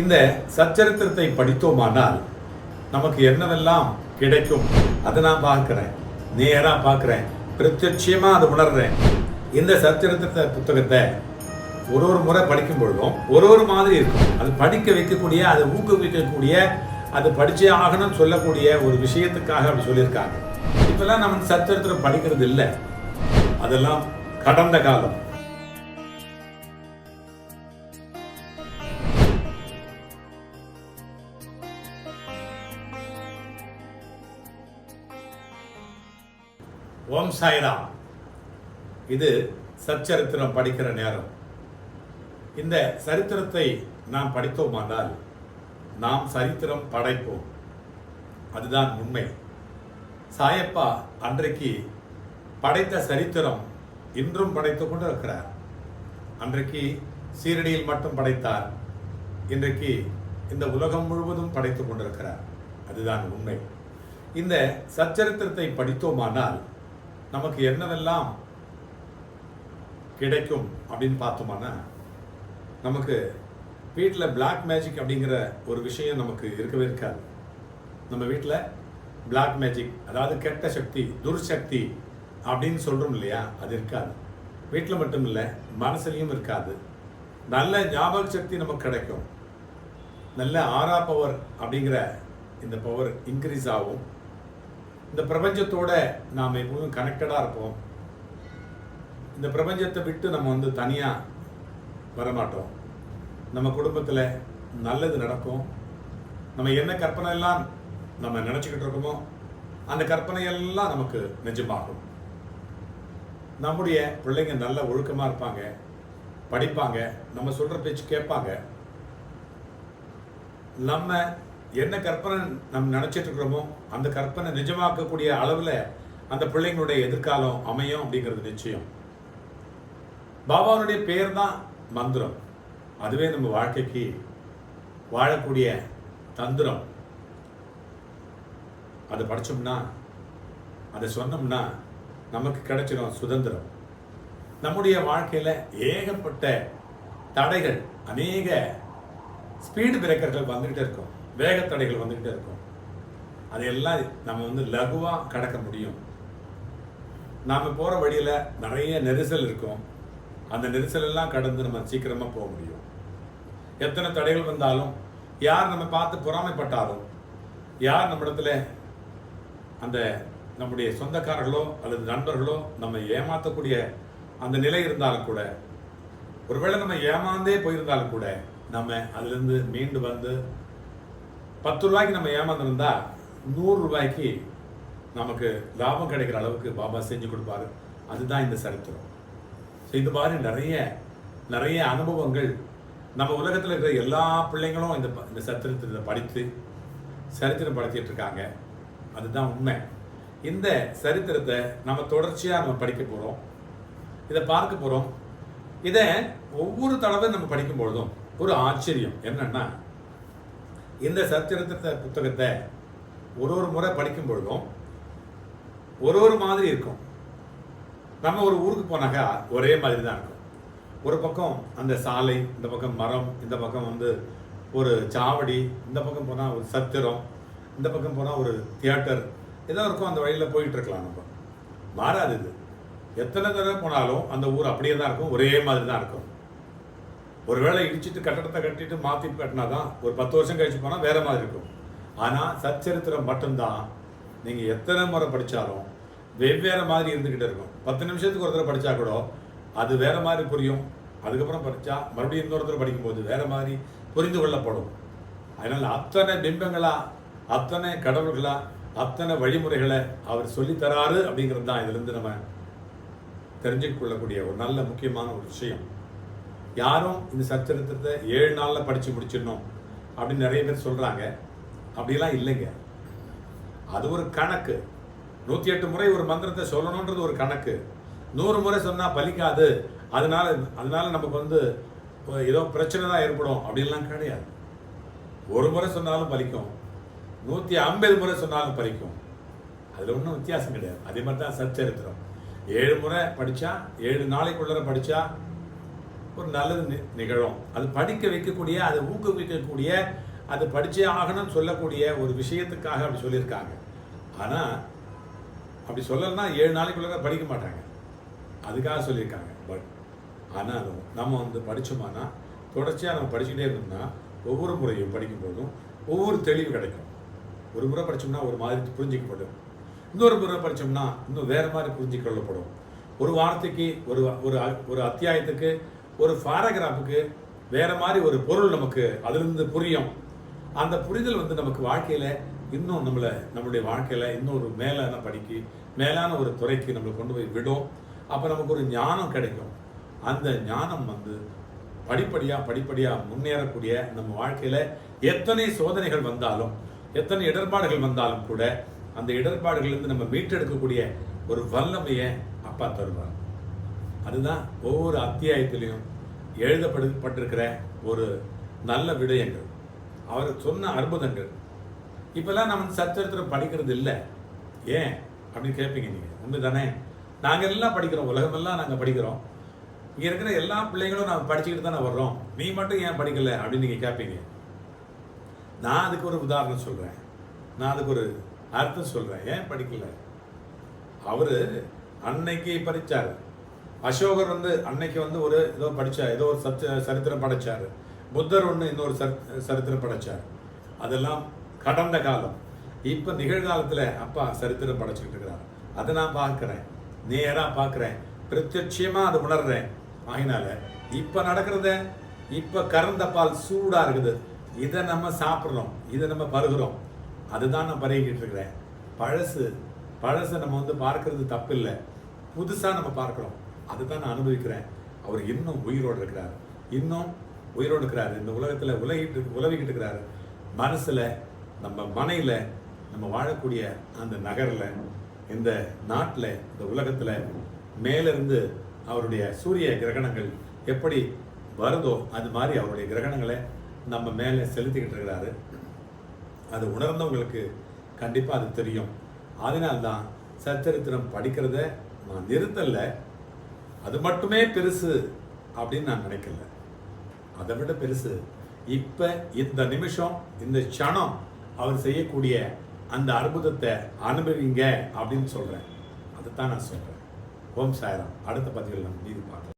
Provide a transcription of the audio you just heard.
இந்த சச்சரித்திரத்தை படித்தோமானால் நமக்கு என்னவெல்லாம் கிடைக்கும்? அதை நான் பார்க்குறேன். நேராக பார்க்குறேன். பிரத்யட்சியமாக அதை உணர்றேன். இந்த சச்சரித்திரத்தை புத்தகத்தை ஒரு ஒரு முறை படிக்கும் பொழுதும் ஒரு ஒரு மாதிரி இருக்கும். அது படிக்க வைக்கக்கூடிய அதை ஊக்குவிக்கக்கூடிய அது படிச்சே ஆகணும்னு சொல்லக்கூடிய ஒரு விஷயத்துக்காக அப்படி சொல்லியிருக்காங்க. இப்பெல்லாம் நம்ம சச்சரித்திரம் படிக்கிறது இல்லை. அதெல்லாம் கடந்த காலம். ஓம் சாய்ராம். இது சச்சரித்திரம் படிக்கிற நேரம். இந்த சரித்திரத்தை நாம் படித்தோமானால் நாம் சரித்திரம் படைப்போம். அதுதான் உண்மை. சாயப்பா அன்றைக்கு படைத்த சரித்திரம் இன்றும் படைத்துக் கொண்டு இருக்கிறார் அன்றைக்கு சீரடியில் மட்டும் படைத்தார். இன்றைக்கு இந்த உலகம் முழுவதும் படைத்துக் கொண்டிருக்கிறார். அதுதான் உண்மை. இந்த சச்சரித்திரத்தை படித்தோமானால் நமக்கு என்னவெல்லாம் கிடைக்கும் அப்படின்னு பார்த்தோம்னா நமக்கு வீட்டில் பிளாக் மேஜிக் அப்படிங்கிற ஒரு விஷயம் நமக்கு இருக்கவே இருக்காது. நம்ம வீட்டில் பிளாக் மேஜிக் அதாவது கெட்ட சக்தி துர்சக்தி அப்படின்னு சொல்கிறோம் இல்லையா அது இருக்காது. வீட்டில் மட்டும் இல்லை மனசுலையும் இருக்காது. நல்ல ஞாபக சக்தி நமக்கு கிடைக்கும். நல்ல ஆறா பவர் அப்படிங்கிற இந்த பவர் இன்க்ரீஸ் ஆகும். இந்த பிரபஞ்சத்தோட நாம் எப்பவும் கனெக்டடாக இருப்போம். இந்த பிரபஞ்சத்தை விட்டு நம்ம வந்து தனியாக வரமாட்டோம். நம்ம குடும்பத்தில் நல்லது நடக்கும். நம்ம என்ன கற்பனை எல்லாம் நம்ம நினச்சிக்கிட்டு இருக்கோமோ அந்த கற்பனை எல்லாம் நமக்கு நிஜமாகும். நம்முடைய பிள்ளைங்க நல்ல ஒழுக்கமாக இருப்பாங்க படிப்பாங்க நம்ம சொல்கிற பேச்சு கேட்பாங்க. நம்ம என்ன கற்பனை நம்ம நினச்சிட்டு இருக்கிறோமோ அந்த கற்பனை நிஜமாக்கக்கூடிய அளவில் அந்த பிள்ளைங்களுடைய எதிர்காலம் அமையும் அப்படிங்கிறது நிச்சயம். பாபாவுடைய பேர் தான் மந்திரம். அதுவே நம்ம வாழ்க்கைக்கு வாழக்கூடிய தந்திரம். அதை படித்தோம்னா அதை சொன்னோம்னா நமக்கு கிடைச்சிடும் சுதந்திரம். நம்முடைய வாழ்க்கையில் ஏகப்பட்ட தடைகள் அநேக ஸ்பீடு பிரேக்கர்கள் வந்துகிட்டே இருக்கும். வேகத்தடைகள் வந்துக்கிட்டே இருக்கும். அதையெல்லாம் நம்ம வந்து லகுவாக கடக்க முடியும். நாம் போகிற வழியில் நிறைய நெரிசல் இருக்கும். அந்த நெரிசலெல்லாம் கடந்து நம்ம சீக்கிரமாக போக முடியும். எத்தனை தடைகள் வந்தாலும் யார் நம்ம பார்த்து பொறாமைப்பட்டாலும் யார் நம்மிடத்துல அந்த நம்முடைய சொந்தக்காரர்களோ அல்லது நண்பர்களோ நம்ம ஏமாற்றக்கூடிய அந்த நிலை இருந்தாலும் கூட ஒருவேளை நம்ம ஏமாந்தே போயிருந்தாலும் கூட நம்ம அதுலேருந்து மீண்டு வந்து பத்து ரூபாய்க்கு நம்ம ஏமாந்துருந்தா நூறு ரூபாய்க்கு நமக்கு லாபம் கிடைக்கிற அளவுக்கு பாபா செஞ்சு கொடுப்பாரு. அதுதான் இந்த சரித்திரம். ஸோ இந்த மாதிரி நிறைய நிறைய அனுபவங்கள் நம்ம உலகத்தில் இருக்கிற எல்லா பிள்ளைங்களும் இந்த ப- இந்த சரித்திரத்தை படித்து சரித்திரம் படுத்திட்டு இருக்காங்க. அதுதான் உண்மை. இந்த சரித்திரத்தை நம்ம தொடர்ச்சியாக நம்ம படிக்க போகிறோம் இதை பார்க்க போகிறோம் இதை ஒவ்வொரு தடவை நம்ம படிக்கும் பொழுதும் ஒரு ஆச்சரியம் என்னென்னா இந்த சரித்திரத்தை புத்தகத்தை ஒரு ஒரு முறை படிக்கும் பொழுதும் ஒரு ஒரு மாதிரி இருக்கும். நம்ம ஒரு ஊருக்கு போனாக்கா ஒரே மாதிரி தான் இருக்கும். ஒரு பக்கம் அந்த சாலை இந்த பக்கம் மரம் இந்த பக்கம் வந்து ஒரு சாவடி இந்த பக்கம் போனால் ஒரு சத்திரம் இந்த பக்கம் போனால் ஒரு தியேட்டர் ஏதோ இருக்கும் அந்த வழியில் போயிட்டுருக்கலாம் நம்ம. மாறாது இது. எத்தனை தடவை போனாலும் அந்த ஊர் அப்படியே தான் இருக்கும் ஒரே மாதிரி தான் இருக்கும். ஒருவேளை இடிச்சிட்டு கட்டடத்தை கட்டிட்டு மாற்றி கட்டினா தான் ஒரு பத்து வருஷம் கழிச்சு போனால் வேறு மாதிரி இருக்கும். ஆனால் சச்சரித்திரம் மட்டும்தான். நீங்கள் எத்தனை முறை படித்தாலும் வெவ்வேறு மாதிரி இருந்துக்கிட்டே இருக்கும். பத்து நிமிஷத்துக்கு ஒருத்தர் படித்தா கூட அது வேறு மாதிரி புரியும். அதுக்கப்புறம் படித்தா மறுபடியும் இன்னொருத்தர் படிக்கும்போது வேறு மாதிரி புரிந்து கொள்ளப்படும். அதனால் அத்தனை பிம்பங்களா அத்தனை கடவுள்களா அத்தனை வழிமுறைகளை அவர் சொல்லித்தராரு அப்படிங்கிறது தான் இதுலேருந்து நம்ம தெரிஞ்சுக்கொள்ளக்கூடிய ஒரு நல்ல முக்கியமான ஒரு விஷயம். யாரும் இந்த சச்சரித்திரத்தை ஏழு நாளில் படித்து முடிச்சிடணும் அப்படின்னு நிறைய பேர் சொல்கிறாங்க அப்படிலாம் இல்லைங்க. அது ஒரு கணக்கு. நூற்றி எட்டு முறை ஒரு மந்திரத்தை சொல்லணுன்றது ஒரு கணக்கு. நூறு முறை சொன்னால் பலிக்காது. அதனால அதனால நமக்கு வந்து ஏதோ பிரச்சனை தான் ஏற்படும் அப்படின்லாம் கிடையாது. ஒரு முறை சொன்னாலும் பலிக்கும். நூற்றி ஐம்பது முறை சொன்னாலும் பலிக்கும். அதில் ஒன்றும் வித்தியாசம் கிடையாது. அதே மாதிரி தான் சச்சரித்திரம். ஏழு முறை படித்தா ஏழு நாளைக்குள்ளே படித்தா ஒரு நல்லது நி- நிகழும். அது படிக்க வைக்கக்கூடிய அதை ஊக்குவிக்கக்கூடிய அது படித்தே ஆகணும்னு சொல்லக்கூடிய ஒரு விஷயத்துக்காக அப்படி சொல்லியிருக்காங்க. ஆனால் அப்படி சொல்லலைன்னா ஏழு நாளைக்குள்ள படிக்க மாட்டாங்க. அதுக்காக சொல்லியிருக்காங்க. பட் ஆனாலும் நம்ம வந்து படிச்சோமானா தொடர்ச்சியாக நம்ம படிச்சுக்கிட்டே இருந்தோம்னா ஒவ்வொரு முறையும் படிக்கும்போதும் ஒவ்வொரு தெளிவு கிடைக்கும். ஒரு முறை படிச்சோம்னா ஒரு மாதிரி புரிஞ்சிக்கப்படும். இன்னொரு முறை படித்தோம்னா இன்னும் வேறு மாதிரி புரிஞ்சிக்கொள்ளப்படும். ஒரு வார்த்தைக்கு ஒரு ஒரு அ- ஒரு அத்தியாயத்துக்கு ஒரு பாராகிராஃபுக்கு வேற மாதிரி ஒரு பொருள் நமக்கு அதிலிருந்து புரியும். அந்த புரிதல் வந்து நமக்கு வாழ்க்கையில் இன்னும் நம்மளை நம்மளுடைய வாழ்க்கையில் இன்னொரு மேலான படிக்கு மேலான ஒரு துறைக்கு நம்மளை கொண்டு போய் விடும். அப்போ நமக்கு ஒரு ஞானம் கிடைக்கும். அந்த ஞானம் வந்து படிப்படியாக படிப்படியாக முன்னேறக்கூடிய நம்ம வாழ்க்கையில் எத்தனை சோதனைகள் வந்தாலும் எத்தனை இடர்பாடுகள் வந்தாலும் கூட அந்த இடர்பாடுகள்லேருந்து நம்ம மீட்டெடுக்கக்கூடிய ஒரு வல்லமையை அப்பா தருவார். அதுதான் ஒவ்வொரு அத்தியாயத்திலையும் எழுதப்பட்டிருக்கிற ஒரு நல்ல விடயங்கள். அவர் சொன்ன அற்புதங்கள். இப்போல்லாம் நம்ம சச்சரித்திரம் படிக்கிறது இல்லை. ஏன்? அப்படின்னு கேட்பீங்க நீங்கள் உண்மை தானே நாங்கள் எல்லாம் படிக்கிறோம். உலகமெல்லாம் நாங்கள் படிக்கிறோம். இங்கே இருக்கிற எல்லா பிள்ளைங்களும் நாங்கள் படிச்சுக்கிட்டு தானே வர்றோம். நீ மட்டும் ஏன் படிக்கலை? அப்படின்னு நீங்கள் கேட்பீங்க நான் அதுக்கு ஒரு உதாரணம் சொல்கிறேன் நான் அதுக்கு ஒரு அர்த்தம் சொல்கிறேன் ஏன் படிக்கலை? அவர் அன்னைக்கு படிச்சாரு அசோகர் வந்து அன்னைக்கு வந்து ஒரு ஏதோ படித்தார் ஏதோ ஒரு சச்ச சரித்திரம் படைச்சாரு. புத்தர் ஒன்று இன்னொரு சரி சரித்திரம் படைச்சார். அதெல்லாம் கடந்த காலம். இப்போ நிகழ்காலத்தில் அப்பா சரித்திரம் படைச்சிக்கிட்டு இருக்கிறார். அதை நான் பார்க்குறேன். நேராக பார்க்குறேன். பிரத்யட்சியமாக அதை உணர்றேன். ஆகினால இப்போ நடக்கிறத இப்போ கறந்த பால் சூடாக இருக்குது. இதை நம்ம சாப்பிட்றோம் இதை நம்ம பருகிறோம். அதுதான் நான் பருகிக்கிட்டு இருக்கிறேன். பழசு பழசை நம்ம வந்து பார்க்கறது தப்பு இல்லை நம்ம பார்க்குறோம். அதுதான் நான் அனுபவிக்கிறேன். அவர் இன்னும் உயிரோடு இருக்கிறார். இன்னும் உயிரோடு இருக்கிறார். இந்த உலகத்தில் உலகிட்டு உலவிக்கிட்டு இருக்கிறாரு. மனசில் நம்ம மனையில் நம்ம வாழக்கூடிய அந்த நகரில் இந்த நாட்டில் இந்த உலகத்தில் மேலிருந்து அவருடைய சூரிய கிரகணங்கள் எப்படி வருதோ அது மாதிரி அவருடைய கிரகணங்களை நம்ம மேலே செலுத்திக்கிட்டு இருக்கிறாரு. அது உணர்ந்தவங்களுக்கு கண்டிப்பாக அது தெரியும். அதனால்தான் சச்சரித்திரம் படிக்கிறத நான் நிறுத்தலை. அது மட்டுமே பெருசு அப்படின்னு நான் நினைக்கல. அதை விட பெருசு. இப்போ இந்த நிமிஷம் இந்த க்ஷணம் அவர் செய்யக்கூடிய அந்த அற்புதத்தை அனுபவிங்க அப்படின்னு சொல்கிறேன் அதைத்தான் நான் சொல்கிறேன் ஓம் சாய்ராம். அடுத்த பதிவில் நம்ம மீதி பார்க்கலாம்.